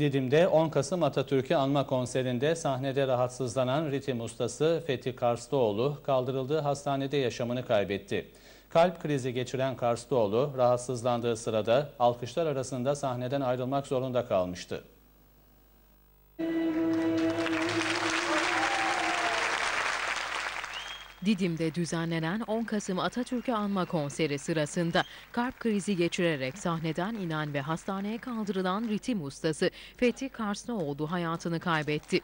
Didim'de 10 Kasım Atatürk'ü anma konserinde sahnede rahatsızlanan ritim ustası Fethi Karslıoğlu kaldırıldığı hastanede yaşamını kaybetti. Kalp krizi geçiren Karslıoğlu rahatsızlandığı sırada alkışlar arasında sahneden ayrılmak zorunda kalmıştı. Didim'de düzenlenen 10 Kasım Atatürk'ü anma konseri sırasında kalp krizi geçirerek sahneden inen ve hastaneye kaldırılan ritim ustası Fethi Karslıoğlu hayatını kaybetti.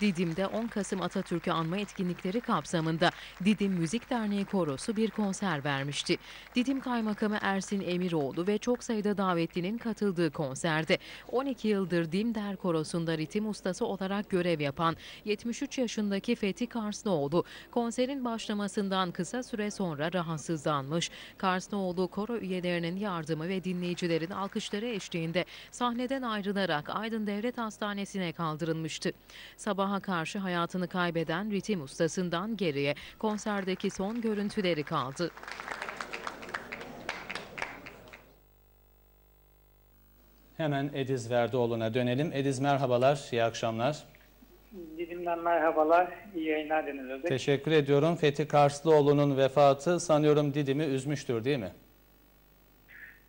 Didim'de 10 Kasım Atatürk'ü anma etkinlikleri kapsamında Didim Müzik Derneği Korosu bir konser vermişti. Didim Kaymakamı Ersin Emiroğlu ve çok sayıda davetlinin katıldığı konserde 12 yıldır Dimder Korosu'nda ritim ustası olarak görev yapan 73 yaşındaki Fethi Karslıoğlu konserin baş başlamasından kısa süre sonra rahatsızlanmış. Karsnoğlu koro üyelerinin yardımı ve dinleyicilerin alkışları eşliğinde sahneden ayrılarak Aydın Devlet Hastanesi'ne kaldırılmıştı. Sabaha karşı hayatını kaybeden ritim ustasından geriye konserdeki son görüntüleri kaldı. Hemen Ediz Verdoğlu'na dönelim. Ediz merhabalar, iyi akşamlar. Didim'den merhabalar, iyi yayınlar Deniz. Teşekkür ediyorum. Fethi Karslıoğlu'nun vefatı sanıyorum Didim'i üzmüştür değil mi?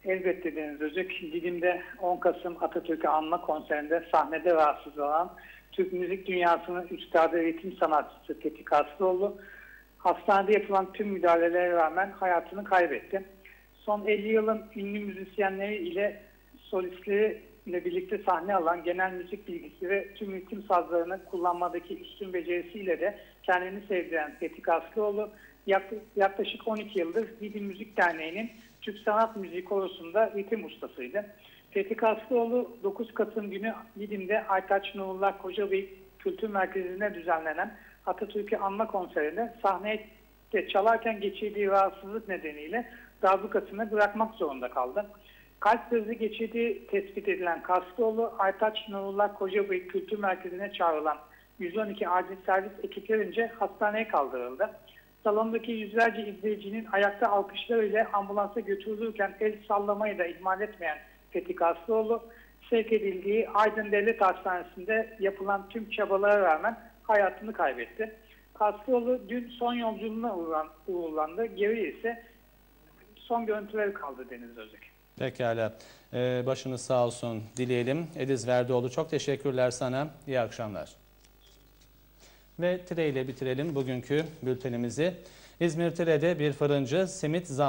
Elbette Deniz Özek. Didim'de 10 Kasım Atatürk'ü anma konserinde sahnede rahatsız olan Türk müzik dünyasının üstadı ritim sanatçısı Fethi Karslıoğlu hastanede yapılan tüm müdahalelere rağmen hayatını kaybetti. Son 50 yılın ünlü müzisyenleri ile solistleri ile birlikte sahne alan genel müzik bilgisi ve tüm ritim sazlarını kullanmadaki üstün becerisiyle de kendini sevdiren Fethi Aslıoğlu yaklaşık 12 yıldır Didim Müzik Derneği'nin Türk Sanat Müziği Korosu'nda ritim ustasıydı. Fethi Aslıoğlu 9 Kasım günü Didim'de Aytaç Nurullah Kocabey Kültür Merkezi'nde düzenlenen Atatürk'ü anma konserinde sahneye çalarken geçirdiği rahatsızlık nedeniyle darbukasını bırakmak zorunda kaldı. Kalp krizi geçirdiği tespit edilen Kaslıoğlu, Aytaç Nurullah Kocabey Kültür Merkezi'ne çağrılan 112 acil servis ekiplerince hastaneye kaldırıldı. Salondaki yüzlerce izleyicinin ayakta alkışlarıyla ambulansa götürülürken el sallamayı da ihmal etmeyen Fethi Kaslıoğlu, sevk edildiği Aydın Devlet Hastanesi'nde yapılan tüm çabalara rağmen hayatını kaybetti. Kaslıoğlu dün son yolculuğuna uğurlandı. Geriye ise son görüntüleri kaldı Deniz Özek. Pekala. Ee, başınız sağ olsun dileyelim. Ediz Verdoğlu çok teşekkürler sana. İyi akşamlar. Ve Tire ile bitirelim bugünkü bültenimizi. İzmir Tire'de bir fırıncı simit zam